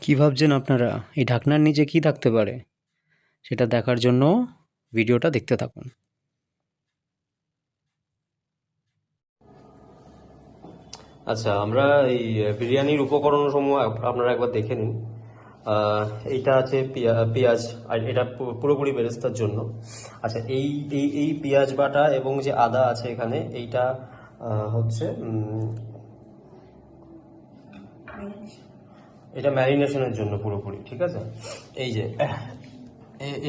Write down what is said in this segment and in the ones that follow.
কী ভাবছেন আপনারা? এই ঢাকনার নিচে কী থাকতে পারে? সেটা দেখার জন্য ভিডিওটা দেখতে থাকুন। আচ্ছা আমরা এই বিরিয়ানির উপকরণ সমূহ আপনারা একবার দেখে নিন। এইটা আছে পিয়া- পেঁয়াজ, আর এটা পুরোপুরি বেরেস্তার জন্য। আচ্ছা এই এই এই পেঁয়াজ বাটা এবং যে আদা আছে এখানে, এইটা হচ্ছে এটা ম্যারিনেশনের জন্য পুরোপুরি, ঠিক আছে? এই যে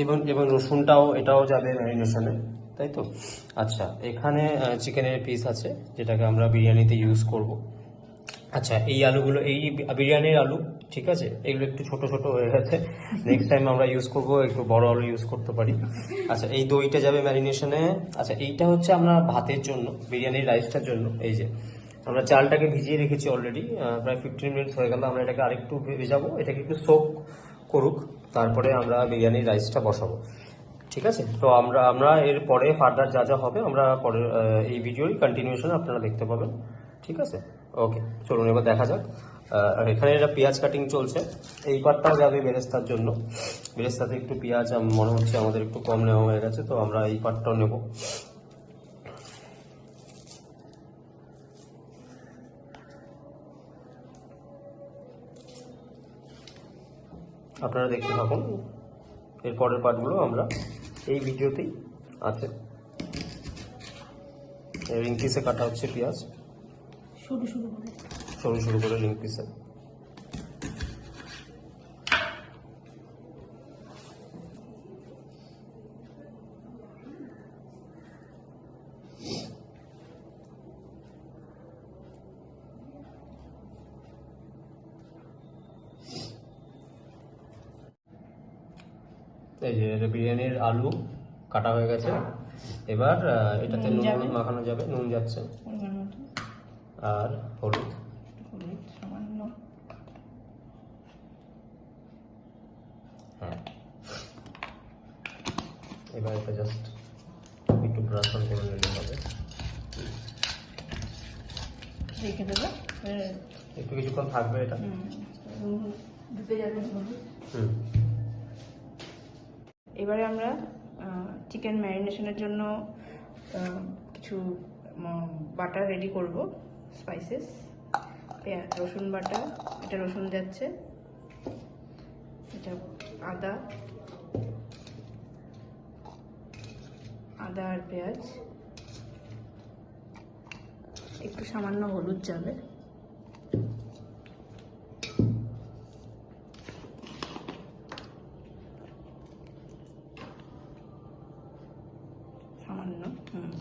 এবং এবং রসুনটাও, এটাও যাবে ম্যারিনেশনে তাই তো? আচ্ছা এখানে চিকেনের পিস আছে, যেটাকে আমরা বিরিয়ানিতে ইউজ করব। আচ্ছা এই আলুগুলো, এই বিরিয়ানির আলু, ঠিক আছে? এগুলো একটু ছোট ছোট হয়ে গেছে। নেক্সট টাইম আমরা ইউজ করব, একটু বড় আলু ইউজ করতে পারি। আচ্ছা এই দইটা যাবে ম্যারিনেশনে আচ্ছা এইটা হচ্ছে আমরা ভাতের জন্য, বিরিয়ানির রাইসটার জন্য, এই যে। আমরা চালটাকে ভিজিয়ে রেখেছি অলরেডি প্রায় ফিফটিন মিনিটস হয়ে গেল, আমরা এটাকে আরেকটু ভেজাবো, এটাকে একটু সোক করুক, তারপরে আমরা বিরিয়ানির রাইসটা বসাবো। ঠিক আছে? তো আমরা আমরা এর পরে ফার্দার যা যা হবে, আমরা পরে এই ভিডিওর কন্টিনিউশন আপনারা দেখতে পাবেন। ঠিক আছে? ওকে চলুন এবার দেখা যাক। আর এখানে এটা পেঁয়াজ কাটিং চলছে। এই পার্টটাও যাবে বেরেস্তার জন্য। বেরেস্তাতে একটু পেঁয়াজ মনে হচ্ছে আমাদের একটু কম নেওয়া হয়ে গেছে, তো আমরা এই পার্টটাও নেব। আপনারা দেখতে থাকুন। এর পরের পার্টগুলো আমরা এই ভিডিওতেই আছে। রিং পিসে কাটা হচ্ছে পেঁয়াজ। করে। সরু সরু করে রিং পিসে এই যে এটা বিরিয়ানির আলু কাটা হয়ে গেছে। এবার এটাতে নুন যাবে। মাখানো যাবে। নুন যাচ্ছে। আর হলুদ। হলুদ হ্যাঁ। এবার এটা জাস্ট একটু ব্রাশ অন করে নিলে হবে। রেখে দেবো। একটু কিছুক্ষণ থাকবে এটা। হলুদ হুম। এবারে আমরা চিকেন ম্যারিনেশনের জন্য কিছু বাটার রেডি করব স্পাইসেস পেঁয়াজ, রসুন বাটা, এটা রসুন যাচ্ছে, এটা আদা আদা আর পেঁয়াজ, একটু সামান্য হলুদ যাবে সামান্য হুম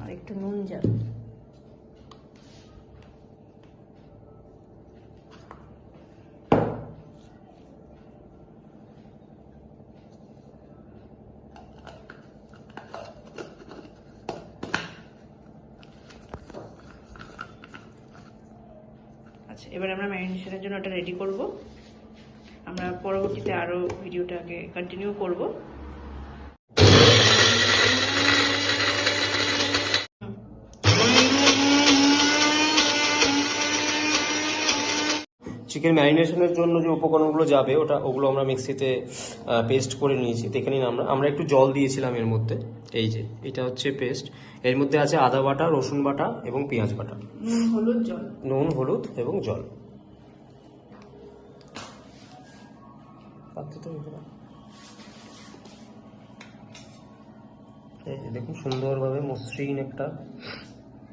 আর একটু নুন যাবে আচ্ছা এবার আমরা ম্যারিনেশনের জন্য ওটা রেডি করব। আমরা পরবর্তীতে আরও ভিডিওটাকে কন্টিনিউ করব। চিকেন ম্যারিনেশনের জন্য যে উপকরণগুলো যাবে, ওটা, ওগুলো আমরা মিক্সিতে পেস্ট করে নিয়েছি। দেখে নিন আমরা আমরা একটু জল দিয়েছিলাম এর মধ্যে। এই যে, এটা হচ্ছে পেস্ট এর মধ্যে আছে আদা বাটা রসুন বাটা এবং পেঁয়াজ বাটা। নুন হলুদ জল। নুন হলুদ এবং জল। দেখুন। সুন্দরভাবে মসৃণ একটা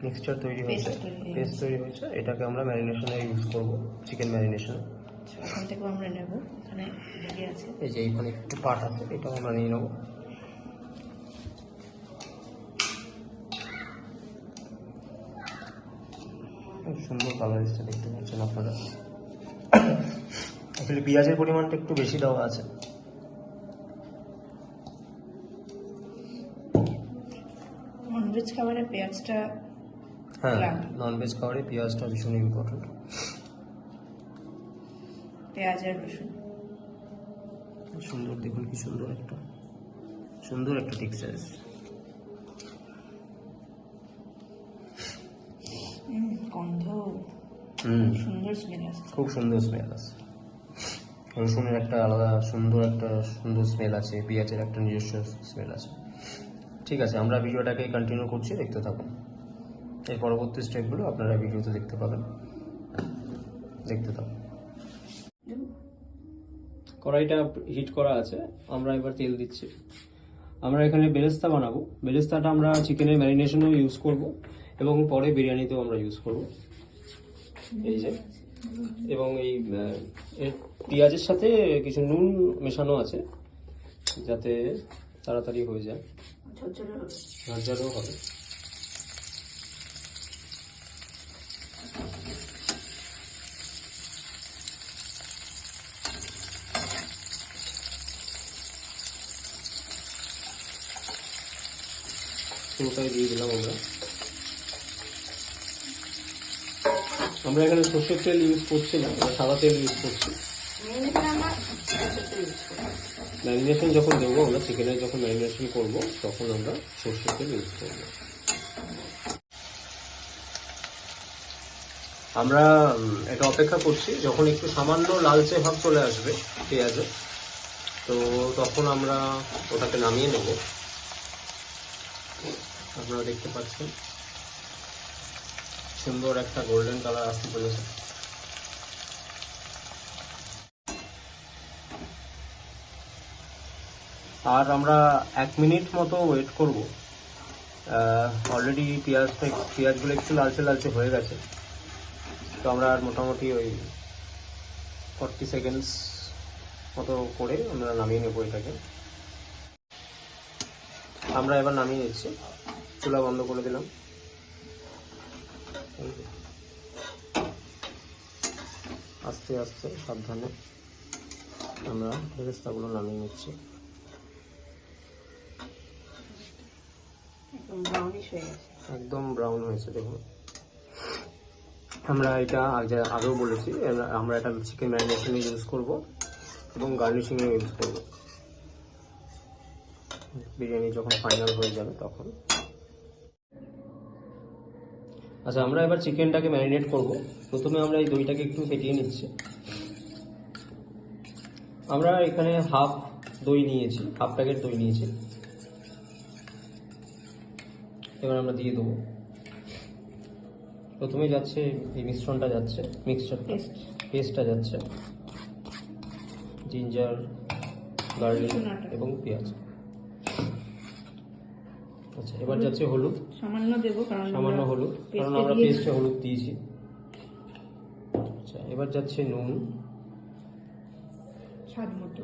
মিক্সচার তৈরি হয়েছে। পেস্ট তৈরি হয়েছে। এটাকে আমরা ম্যারিনেশনে ইউজ করব চিকেন ম্যারিনেশনে আচ্ছা, ওখান থেকেও আমরা নেব। এখানে আছে। এই যে এইখানে একটু পাট আছে এটাও আমরা নিয়ে নেব। সুন্দর কালার এসছে দেখতে পাচ্ছেন আপনারা। আসলে পেঁয়াজের পরিমাণটা একটু বেশি দেওয়া আছে। ননভেজ খাবারে পেঁয়াজটা হ্যাঁ। ননভেজ খাবারে পেঁয়াজটা ভীষণ ইম্পর্টেন্ট পেঁয়াজ আর রসুন। সুন্দর দেখুন কি সুন্দর একটা সুন্দর একটা টেক্সচার গন্ধ হুম। সুন্দর স্মেল আসছে। খুব সুন্দর স্মেল আছে রসুনের একটা আলাদা সুন্দর একটা সুন্দর স্মেল আছে পেঁয়াজের একটা নিজস্ব স্মেল আছে। ঠিক আছে আমরা ভিডিওটাকে কন্টিনিউ করছি দেখতে থাকুন। এর পরবর্তী স্টেপগুলো আপনারা ভিডিওতে দেখতে পাবেন। দেখতে থাকুন। কড়াইটা হিট করা আছে আমরা এবার তেল দিচ্ছি। আমরা এখানে বেরেস্তা বানাবো। বেরেস্তাটা আমরা চিকেনের ম্যারিনেশনেও ইউজ করব। এবং পরে বিরিয়ানিতেও আমরা ইউজ করব। এই যে। এবং এই পেঁয়াজের সাথে কিছু নুন মেশানো আছে যাতে তাড়াতাড়ি হয়ে যায়। ঝরঝরে হবে। হবে। পুরোটাই দিয়ে দিলাম আমরা। আমরা এখানে সর্ষের তেল ইউজ করছি না, আমরা সাদা তেল ইউজ করছি। ম্যারিনেশন যখন দেবো, আমরা চিকেনের যখন ম্যারিনেশন করব, তখন আমরা সর্ষের তেল ইউজ করব। আমরা এটা অপেক্ষা করছি, যখন একটু সামান্য লালচে ভাব চলে আসবে পেঁয়াজে, তো তখন আমরা ওটাকে নামিয়ে নেব। আপনারা দেখতে পাচ্ছেন। সুন্দর একটা গোল্ডেন কালার আসতে চলেছে। আর আমরা এক মিনিট মতো ওয়েট করব। অলরেডি পেঁয়াজটা পেঁয়াজগুলো একটু লালচে লালচে হয়ে গেছে। তো আমরা আর মোটামুটি ওই ফর্টি সেকেন্ডস মতো করে আমরা নামিয়ে নেব এটাকে। আমরা এবার নামিয়ে নিচ্ছি। চুলা বন্ধ করে দিলাম। আস্তে আস্তে সাবধানে আমরা বেরেস্তাগুলো নামিয়ে নিচ্ছি। একদম ব্রাউন হয়েছে দেখুন। আমরা এটা আগে আগেও বলেছি আমরা- আমরা এটা চিকেন ম্যারিনেশনে ইউজ করব এবং গার্নিশিংয়ে ইউজ করব। বিরিয়ানি যখন ফাইনাল হয়ে যাবে তখন। আচ্ছা আমরা এবার চিকেনটাকে ম্যারিনেট করব। প্রথমে আমরা এই দইটাকে একটু ফেটিয়ে নিচ্ছি। আমরা এখানে হাফ দই নিয়েছি হাফ প্যাকেট দই নিয়েছি। এবার আমরা দিয়ে দেবো। প্রথমে যাচ্ছে এই মিশ্রণটা যাচ্ছে Paste. পেস্টটা যাচ্ছে। জিঞ্জার গার্লিক এবং পেঁয়াজ। আচ্ছা এবার যাচ্ছে হলুদ। সামান্য দেবো কারণ সামান্য হলুদ কারণ আমরা পেস্টে হলুদ দিয়েছি। আচ্ছা এবার যাচ্ছে নুন। স্বাদ মতো।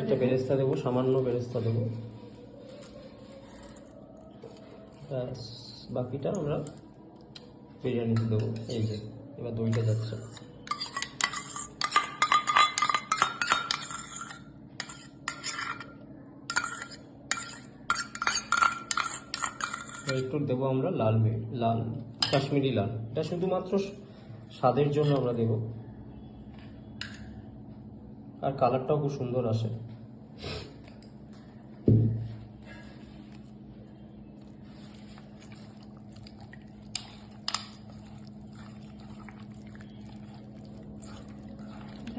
একটা বেরেস্তা দেবো সামান্য বেরেস্তা দেবো। বাকিটা আমরা বিরিয়ানিতে দেবো। এই যে এবার দইটা যাচ্ছে। একটু দেবো আমরা লাল লাল কাশ্মীরি লাল। এটা শুধুমাত্র স্বাদের জন্য আমরা দেবো। আর কালারটাও খুব সুন্দর আসে।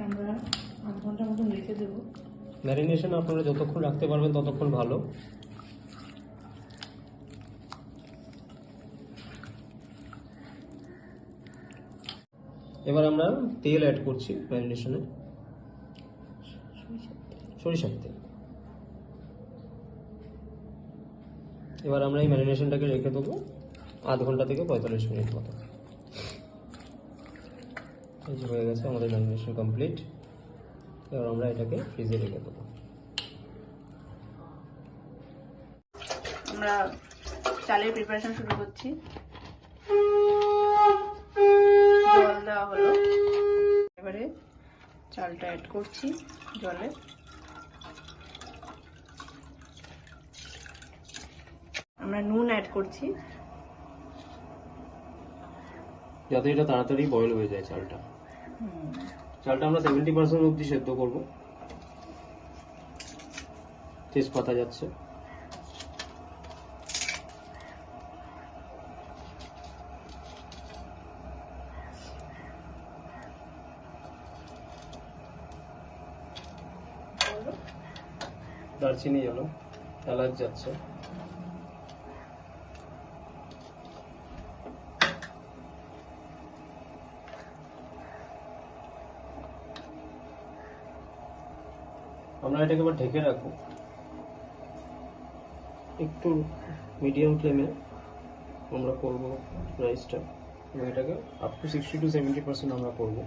আমরা আধ ঘণ্টা মতন রেখে দেবো। ম্যারিনেশন আপনারা যতক্ষণ রাখতে পারবেন ততক্ষণ ভালো। এবার আমরা তেল অ্যাড করছি ম্যারিনেশনে সরিষার তেল। এবার আমরা এই ম্যারিনেশনটাকে রেখে দেবো আধ ঘণ্টা থেকে পঁয়তাল্লিশ মিনিট মতো। হয়ে গেছে আমাদের ম্যারিনেশন কমপ্লিট এবার আমরা এটাকে ফ্রিজে রেখে দেবো। আমরা চালের প্রিপারেশন শুরু করছি। দেওয়া হলো। এবারে চালটা অ্যাড করছি জলে। আমরা নুন অ্যাড করছি। যাতে এটা তাড়াতাড়ি বয়েল হয়ে যায় চালটা। চালটা আমরা সেভেন্টি পার্সেন্ট অবধি সেদ্ধ করব। তেজপাতা যাচ্ছে। দারচিনি এলো এলাচ যাচ্ছে। আমরা এটাকে এবার ঢেকে রাখব। একটু মিডিয়াম ফ্লেমে আমরা করব রাইসটা এবং এটাকে up to sixty to seventy percent আমরা করব।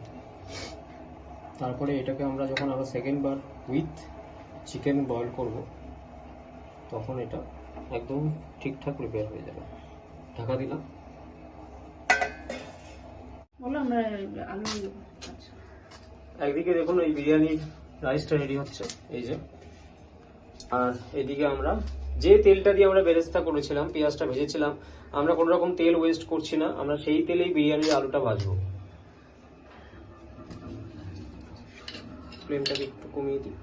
তারপরে এটাকে আমরা যখন আবার সেকেন্ড বার উইথ চিকেন বয়েল করব তখন এটা একদম ঠিকঠাক প্রিপেয়ার হয়ে যাবে। ঢাকা দিলাম। আচ্ছা। একদিকে দেখুন এই বিরিয়ানির রাইসটা রেডি হচ্ছে এই যে। আর এদিকে আমরা যে তেলটা দিয়ে আমরা বেরেস্তা করেছিলাম পেঁয়াজটা ভেজেছিলাম আমরা কোনো রকম তেল ওয়েস্ট করছি না আমরা সেই তেলেই বিরিয়ানির আলুটা ভাজবো। ফ্লেমটাকে একটু কমিয়ে দিই।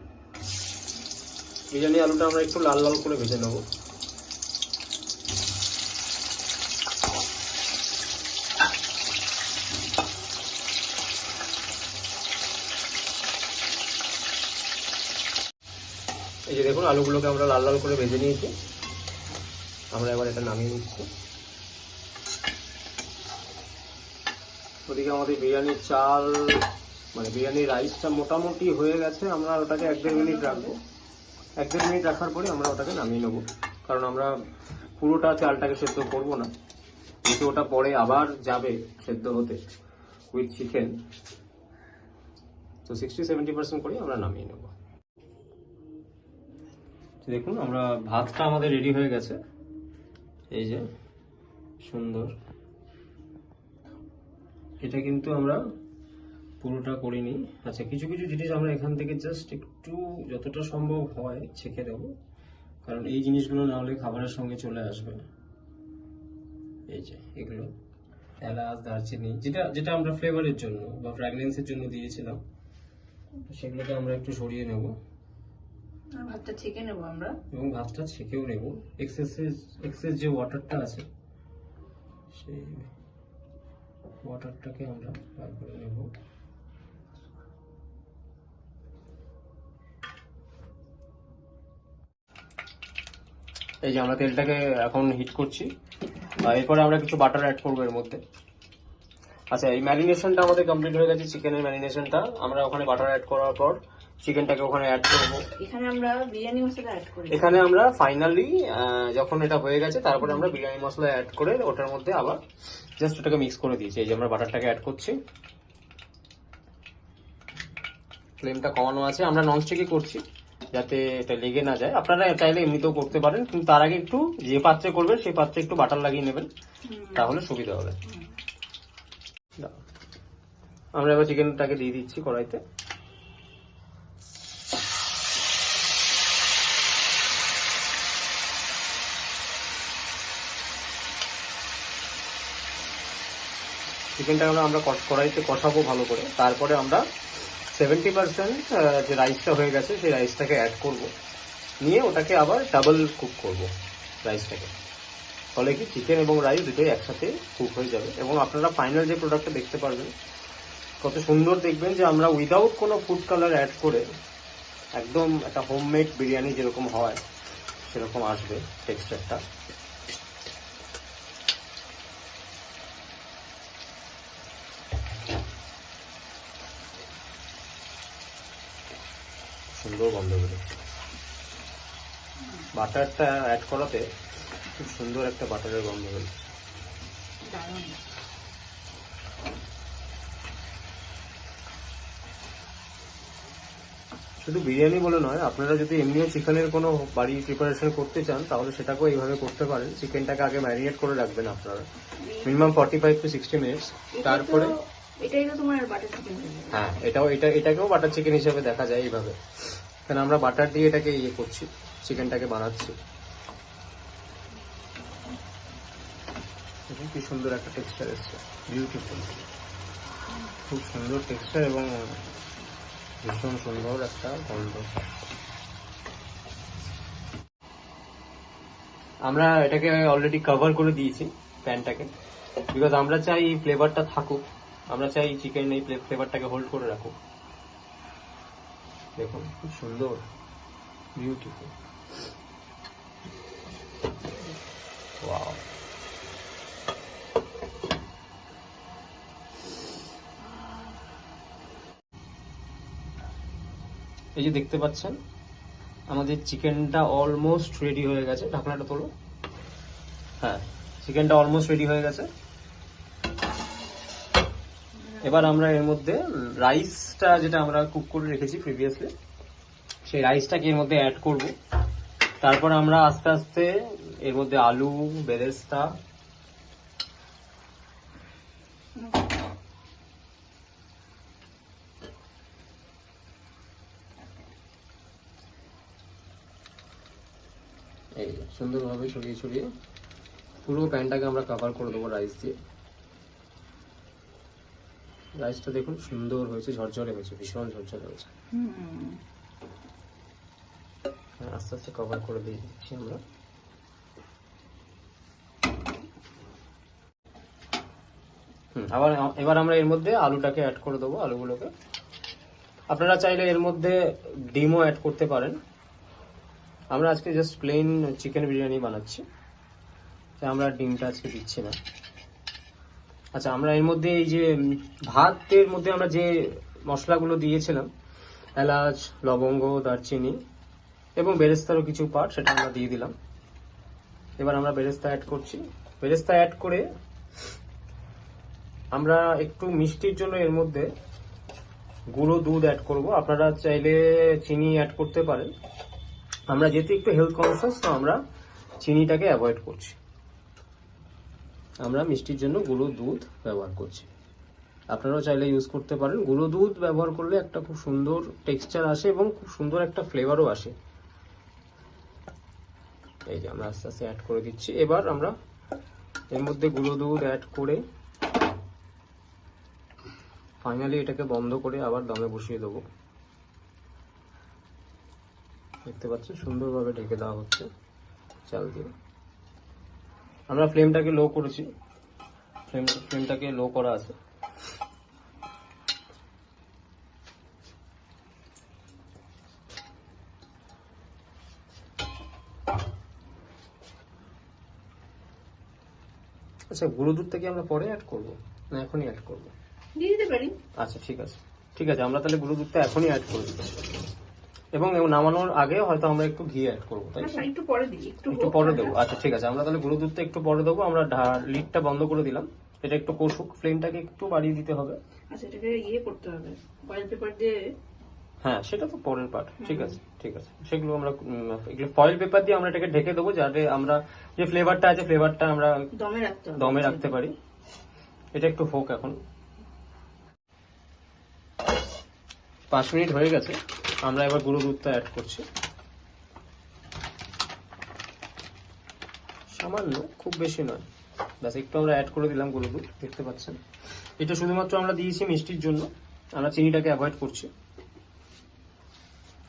বিরিয়ানি আলুটা আমরা একটু লাল লাল করে ভেজে নেব। এই যে দেখুন, আলুগুলোকে আমরা লাল লাল করে ভেজে নিয়েছি। আমরা এবার এটা নামিয়ে নিচ্ছি। ওদিকে আমাদের বিরিয়ানির চাল মানে বিরিয়ানির রাইসটা মোটামুটি হয়ে গেছে। আমরা ওটাকে এক দেড় মিনিট রাখব। এক দেড় মিনিট রাখার পরে আমরা ওটাকে নামিয়ে নেব। কারণ আমরা পুরোটা চালটাকে সেদ্ধ করব না। কিন্তু ওটা পরে আবার যাবে সেদ্ধ হতে উইথ চিকেন তো সিক্সটি সেভেন্টি পার্সেন্ট করে আমরা নামিয়ে নেব। দেখুন, আমরা ভাতটা আমাদের রেডি হয়ে গেছে। এই যে, সুন্দর। এটা কিন্তু আমরা পুরোটা করিনি। আচ্ছা কিছু কিছু জিনিস আমরা এখান থেকে জাস্ট একটু যতটা সম্ভব হয় ছেঁকে দেবো। কারণ এই জিনিসগুলো না হলে খাবারের সঙ্গে চলে আসবে এই যে এগুলো। এলাচ দারচিনি যেটা যেটা আমরা ফ্লেভারের জন্য বা ফ্র্যাগনেন্সের জন্য দিয়েছিলাম সেগুলোকে আমরা একটু সরিয়ে নেব। ভাতটা ছেঁকে নেব আমরা। এবং ভাতটা ছেঁকেও নেব। এক্সেসেস এক্সেস যে ওয়াটারটা আছে সেই ওয়াটারটাকে আমরা বার করে নেব। এই যে আমরা তেলটাকে এখন হিট করছি। এরপরে আমরা কিছু বাটার অ্যাড করব এর মধ্যে। আচ্ছা এই ম্যারিনেশনটা আমাদের কমপ্লিট হয়ে গেছে চিকেনের ম্যারিনেশনটা আমরা ওখানে বাটার অ্যাড করার পর চিকেনটাকে ওখানে অ্যাড করব। এখানে আমরা বিরিয়ানি মশলা অ্যাড করি। এখানে আমরা ফাইনালি যখন এটা হয়ে গেছে তারপরে আমরা বিরিয়ানি মশলা অ্যাড করে ওটার মধ্যে আবার জাস্ট ওটাকে মিক্স করে দিয়েছি। এই যে আমরা বাটারটাকে অ্যাড করছি। ফ্লেমটা কমানো আছে। আমরা ননস্টিকই করছি। যাতে এটা লেগে না যায়। আপনারা চাইলে এমনিতেও করতে পারেন কিন্তু তার আগে একটু যে পাত্রে করবেন সেই পাত্রে একটু বাটার লাগিয়ে নেবেন তাহলে সুবিধা হবে। আমরা এবার চিকেনটাকে দিয়ে দিচ্ছি কড়াইতে। চিকেনটা আমরা আমরা কড়াইতে কষাবো ভালো করে। তারপরে আমরা সেভেন্টি পার্সেন্ট যে রাইসটা হয়ে গেছে, সেই রাইসটাকে অ্যাড করব। নিয়ে ওটাকে আবার ডাবল কুক করব রাইসটাকে ফলে কি চিকেন এবং রাইস দুটোই একসাথে কুক হয়ে যাবে। এবং আপনারা ফাইনাল যে প্রোডাক্টটা দেখতে পারবেন, কত সুন্দর দেখবেন যে আমরা উইদাউট কোনো ফুড কালার অ্যাড করে একদম একটা হোমমেড বিরিয়ানি যেরকম হয়, সেরকম আসবে টেক্সচারটা সুন্দর গন্ধ বেরোচ্ছে। বাটারটা অ্যাড করাতে খুব সুন্দর একটা বাটারের গন্ধ বেরোচ্ছে। শুধু বিরিয়ানি বলে নয় আপনারা যদি এমনিও চিকেনের কোনো বাড়ি প্রিপারেশন করতে চান তাহলে সেটাকেও এইভাবে করতে পারেন। চিকেনটাকে আগে ম্যারিনেট করে রাখবেন আপনারা। Minimum forty five to sixty minutes তারপরে হ্যাঁ এটাও, এটা, এটাকেও বাটার চিকেন দেখা যায় এইভাবে। আমরা বাটার দিয়ে এটাকে ইয়ে করছি চিকেনটাকে বানাচ্ছি। সুন্দর একটা টেক্সচার খুব সুন্দর টেক্সচার এবং ভীষণ সুন্দর একটা গন্ধ। আমরা এটাকে অলরেডি কভার করে দিয়েছি প্যানটাকে বিকজ আমরা চাই ফ্লেভারটা থাকুক। আমরা চাই চিকেন এই ফ্লেভারটাকে হোল্ড করে রাখুক। দেখুন, খুব সুন্দর বিউটিফুল এই যে দেখতে পাচ্ছেন, আমাদের চিকেনটা অলমোস্ট রেডি হয়ে গেছে। ঢাকনাটা তোলো। হ্যাঁ চিকেনটা অলমোস্ট রেডি হয়ে গেছে। এবার আমরা এর মধ্যে রাইসটা যেটা আমরা কুক করে রেখেছি প্রিভিয়াসলি সেই রাইসটাকে এর মধ্যে অ্যাড করব। তারপর আমরা আস্তে আস্তে এর মধ্যে আলু, বেরেস্তা, এই সুন্দরভাবে ছড়িয়ে ছড়িয়ে পুরো প্যানটাকে আমরা কভার করে দেবো রাইস দিয়ে। রাইসটা দেখুন সুন্দর হয়েছে ঝরঝরে হয়েছে ভীষণ ঝরঝরে হয়েছে। হ্যাঁ, আস্তে আস্তে কভার করে দিয়ে দিচ্ছি আমরা আবার এবার আমরা এর মধ্যে আলুটাকে অ্যাড করে দেবো আলুগুলোকে। আপনারা চাইলে এর মধ্যে ডিমও অ্যাড করতে পারেন। আমরা আজকে জাস্ট প্লেন চিকেন বিরিয়ানি বানাচ্ছি। আমরা ডিমটা আজকে দিচ্ছি না। আচ্ছা আমরা এর মধ্যে এই যে ভাতের মধ্যে আমরা যে মশলাগুলো দিয়েছিলাম, এলাচ, লবঙ্গ, দারচিনি এবং বেরেস্তারও কিছু পার্ট সেটা আমরা দিয়ে দিলাম। এবার আমরা বেরেস্তা অ্যাড করছি। বেরেস্তা অ্যাড করে আমরা একটু মিষ্টির জন্য এর মধ্যে গুঁড়ো দুধ অ্যাড করব। আপনারা চাইলে চিনি অ্যাড করতে পারেন। আমরা যেহেতু একটু হেলথ কনসিয়াস তো আমরা চিনিটাকে অ্যাভয়েড করছি। আমরা মিষ্টির জন্য গুঁড়ো দুধ ব্যবহার করছি। আপনারাও চাইলে ইউজ করতে পারেন। গুঁড়ো দুধ ব্যবহার করলে একটা খুব সুন্দর টেক্সচার আসে এবং খুব সুন্দর একটা ফ্লেভারও আসে। এই যে আমরা আস্তে আস্তে অ্যাড করে দিচ্ছি। এবার আমরা এর মধ্যে গুঁড়ো দুধ অ্যাড করে ফাইনালি এটাকে বন্ধ করে আবার দমে বসিয়ে দেবো। দেখতে পাচ্ছেন সুন্দরভাবে ঢেকে দেওয়া হচ্ছে চাল দিয়ে। আমরা ফ্লেমটাকে লো করেছি। ফ্লেম ফ্লেমটাকে লো করা আছে। আচ্ছা গুঁড়ো দুধটা কি আমরা পরে অ্যাড করব? না এখনই অ্যাড করব? দিয়ে দিতে পারি। আচ্ছা ঠিক আছে। ঠিক আছে আমরা তাহলে গুঁড়ো দুধটা এখনই অ্যাড করে দিচ্ছি। এবং নামানোর আগে হয়তো আমরা একটু ঘি অ্যাড করব তাই একটু পরে দিই একটু পরে দেবো। আচ্ছা ঠিক আছে আমরা তাহলে গুঁড়ো দুধটা একটু পরে দেবো আমরা লিডটা বন্ধ করে দিলাম। এটা একটু কষুক ফ্লেমটাকে একটু বাড়িয়ে দিতে হবে। আচ্ছা এটাকে ইয়ে করতে হবে ফয়েল পেপার দিয়ে। হ্যাঁ সেটা তো পরের পার্ট ঠিক আছে ঠিক আছে। সেগুলো আমরা এগুলো ফয়েল পেপার দিয়ে আমরা এটাকে ঢেকে দেবো যাতে আমরা যে ফ্লেভারটা আছে ফ্লেভারটা আমরা দমে রাখতে দমে রাখতে পারি। এটা একটু হোক এখন। পাঁচ মিনিট হয়ে গেছে। আমরা এবার গুঁড়ো দুধটা অ্যাড করছি। সামান্য, খুব বেশি নয়। ব্যাস, একটু আমরা অ্যাড করে দিলাম গুঁড়ো দুধ, দেখতে পাচ্ছেন। এটা শুধুমাত্র আমরা দিয়েছি মিষ্টির জন্য, আমরা চিনিটাকে অ্যাভয়েড করছি।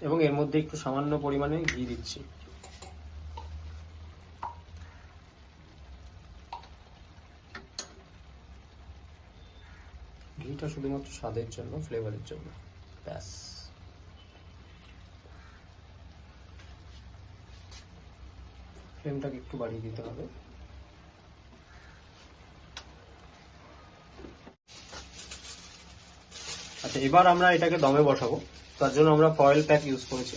এবং এর মধ্যে একটু সামান্য পরিমাণে ঘি দিচ্ছি। ঘিটা শুধুমাত্র স্বাদের জন্য ফ্লেভারের জন্য। ব্যাস। ফ্লেমটাকে একটু বাড়িয়ে দিতে হবে। আচ্ছা এবার আমরা এটাকে দমে বসাবো। তার জন্য আমরা ফয়েল প্যাক ইউজ করেছি।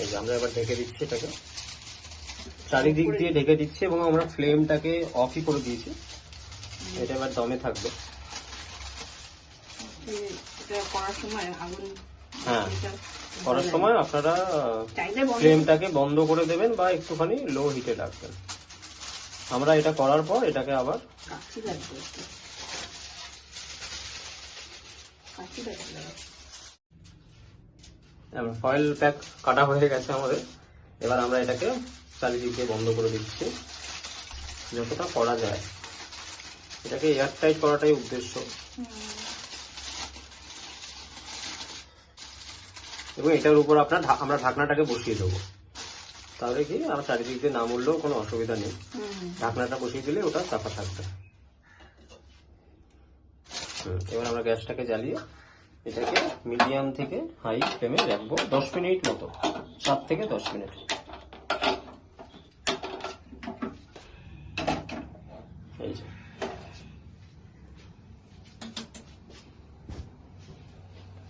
এই যে আমরা এবার ঢেকে দিচ্ছি এটাকে। চারিদিক দিয়ে ঢেকে দিচ্ছি এবং আমরা ফ্লেমটাকে অফই করে দিয়েছি। এটা এবার দমে থাকবে। করার সময় আগুন হ্যাঁ। করার সময় আপনারা ফ্লেমটাকে বন্ধ করে দেবেন বা একটুখানি লো হিটে রাখবেন। আমরা এটা করার পর এটাকে আবার ফয়েল প্যাক কাটা হয়ে গেছে আমাদের। এবার আমরা এটাকে চারিদিকে বন্ধ করে দিচ্ছি। যতটা করা যায়। এটাকে এয়ার টাইট করাটাই উদ্দেশ্য। এবং এটার উপর আপনার আমরা ঢাকনাটাকে বসিয়ে দেবো। তাহলে কি আমার চারিদিক দিয়ে না মরলেও কোনো অসুবিধা নেই। ঢাকনাটা বসিয়ে দিলে ওটা চাপা থাকবে। এবার আমরা গ্যাসটাকে জ্বালিয়ে এটাকে মিডিয়াম থেকে হাই ফ্লেমে রাখব দশ মিনিট মতো। সাত থেকে দশ মিনিট। এই যে।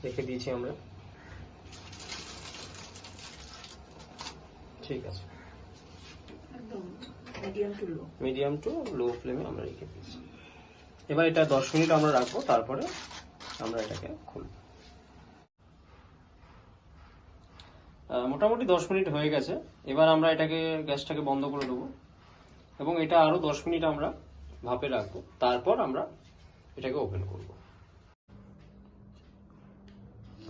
রেখে দিয়েছি আমরা। ঠিক আছে। Medium to low medium to low ফ্লেমে আমরা রেখে দিয়েছি। এবার এটা দশ মিনিট আমরা রাখব তারপরে আমরা এটাকে খুলব। মোটামুটি দশ মিনিট হয়ে গেছে। এবার আমরা এটাকে গ্যাসটাকে বন্ধ করে দেবো। এবং এটা আরও দশ মিনিট আমরা ভাপে রাখব। তারপর আমরা এটাকে ওপেন করব।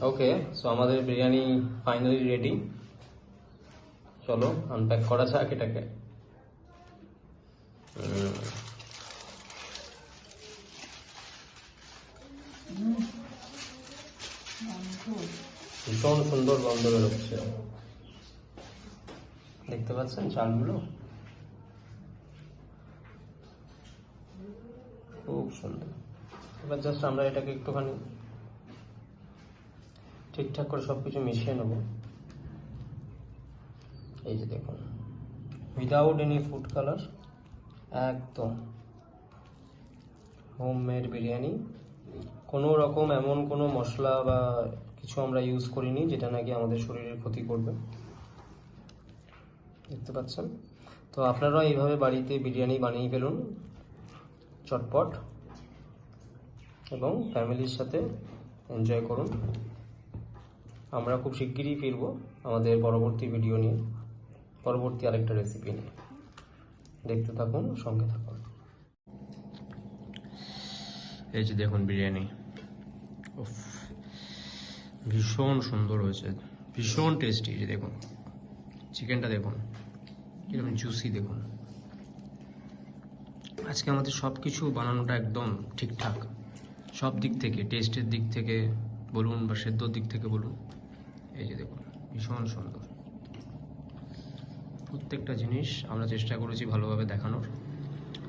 ওকে সো আমাদের বিরিয়ানি ফাইনালি রেডি চলো আনপ্যাক করা যাক এটাকে। ভীষণ সুন্দর গন্ধ বেরোচ্ছে। দেখতে পাচ্ছেন চালগুলো? খুব সুন্দর। এবার জাস্ট আমরা এটাকে একটুখানি ঠিকঠাক করে সবকিছু মিশিয়ে নেব। এই যে দেখুন। উইদাউট এনি ফুড কালার একদম হোমমেড বিরিয়ানি। কোনো রকম এমন কোনো মশলা বা কিছু আমরা ইউজ করিনি যেটা নাকি আমাদের শরীরের ক্ষতি করবে। দেখতে পাচ্ছেন? তো আপনারা এইভাবে বাড়িতে বিরিয়ানি বানিয়ে ফেলুন, চটপট, এবং ফ্যামিলির সাথে এনজয় করুন। আমরা খুব শিগগিরই ফিরব আমাদের পরবর্তী ভিডিও নিয়ে। পরবর্তী আরেকটা রেসিপি নিয়ে। দেখতে থাকুন, সঙ্গে থাকুন। এই যে দেখুন বিরিয়ানি। ভীষণ সুন্দর হয়েছে, ভীষণ টেস্টি এই যে দেখুন। চিকেনটা দেখুন, কীরকম জুসি দেখুন। আজকে আমাদের সব কিছু বানানোটা একদম ঠিকঠাক। সব দিক থেকে টেস্টের দিক থেকে বলুন বা সেদ্ধর দিক থেকে বলুন, এই যে দেখুন, ভীষণ সুন্দর। প্রত্যেকটা জিনিস আমরা চেষ্টা করেছি ভালোভাবে দেখানোর।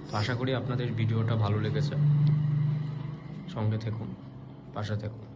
তো আশা করি আপনাদের ভিডিওটা ভালো লেগেছে। সঙ্গে থাকুন, পাশে থাকুন।